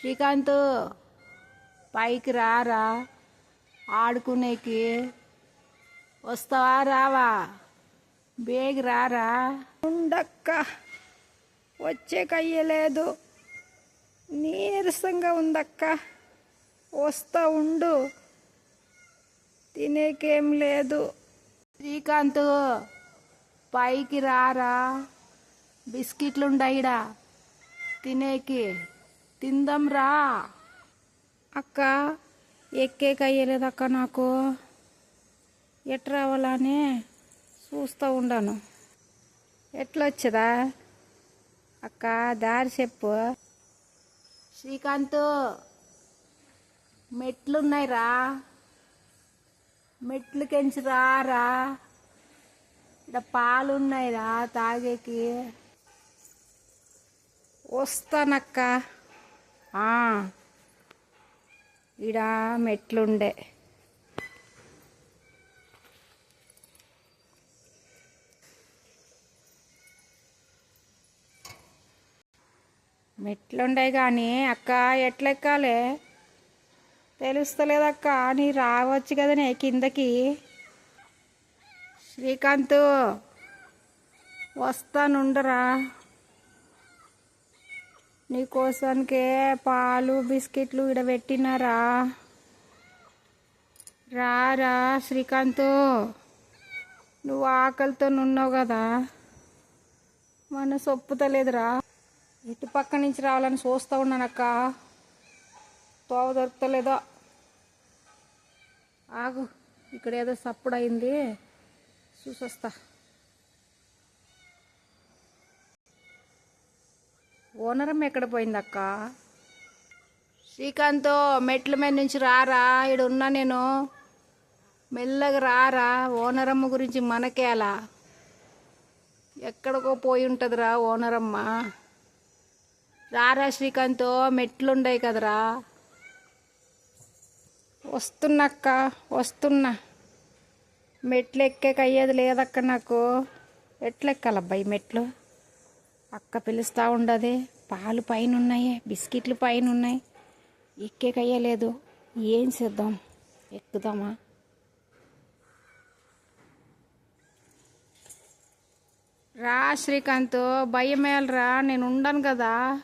శ్రీకాంత్ పైకి రారా? ఆడుకునేకి వస్తావా రావా? బేగి రారా? ఉండక్క వచ్చే కయ్యలేదు నీరసంగా ఉందక్క వస్తా ఉండు. తినేకేం లేదు. శ్రీకాంత్ పైకి రారా? బిస్కెట్లు ఉండయిడా తినేకి తిందాం రా. అక్క ఎక్కే కయ్యలేదక్క నాకు. ఎట్ రావాలని చూస్తూ ఉండాను. ఎట్లొచ్చదా? అక్క దారి చెప్పు. శ్రీకాంత్ మెట్లున్నాయి రా మెట్లు కెంచి రారా ఇక్కడ పాలు ఉన్నాయి రా తాగేకి. వస్తానక్క. ఈడ మెట్లుండే. మెట్లుండే కానీ అక్క ఎట్లెక్కాలే? తెలుస్తలేదక్క నీ రావచ్చు కదనే కిందకి. శ్రీకాంత్ వస్తానుండరా. నీకోసానికే పాలు బిస్కెట్లు ఇడ పెట్టినారా రారా శ్రీకాంత్. నువ్వు ఆకలితో నున్నావు కదా. మన సొప్పుతలేదురా ఇటు పక్క నుంచి రావాలని చూస్తూ ఉన్నానక్క తోవ దొరుకుతలేదో. ఆగు ఇక్కడ ఏదో సప్పుడు అయింది చూసొస్తా. ఓనరం ఎక్కడ పోయిందక్క? శ్రీకాంత్ మెట్ల మీద నుంచి రారా ఇక్కడ ఉన్నా నేను. మెల్లగా రారా ఓనరమ్మ గురించి మనకే అలా. ఎక్కడికో పోయి ఉంటుందిరా ఓనరమ్మ. రారా శ్రీకాంత్ మెట్లుండయి కదరా. వస్తున్నక్క వస్తున్నా. మెట్లు ఎక్కేకి అయ్యేది లేదక్క నాకు. ఎట్లెక్కాలబ్బాయి మెట్లు? అక్క పిలుస్తూ ఉండదే. పాలు పైన ఉన్నాయి బిస్కెట్లు పైన ఉన్నాయి ఎక్కేకయ్యలేదు. ఏం చేద్దాం? ఎక్కుదామా? రా శ్రీకాంత్ భయం రా నేను ఉండను కదా.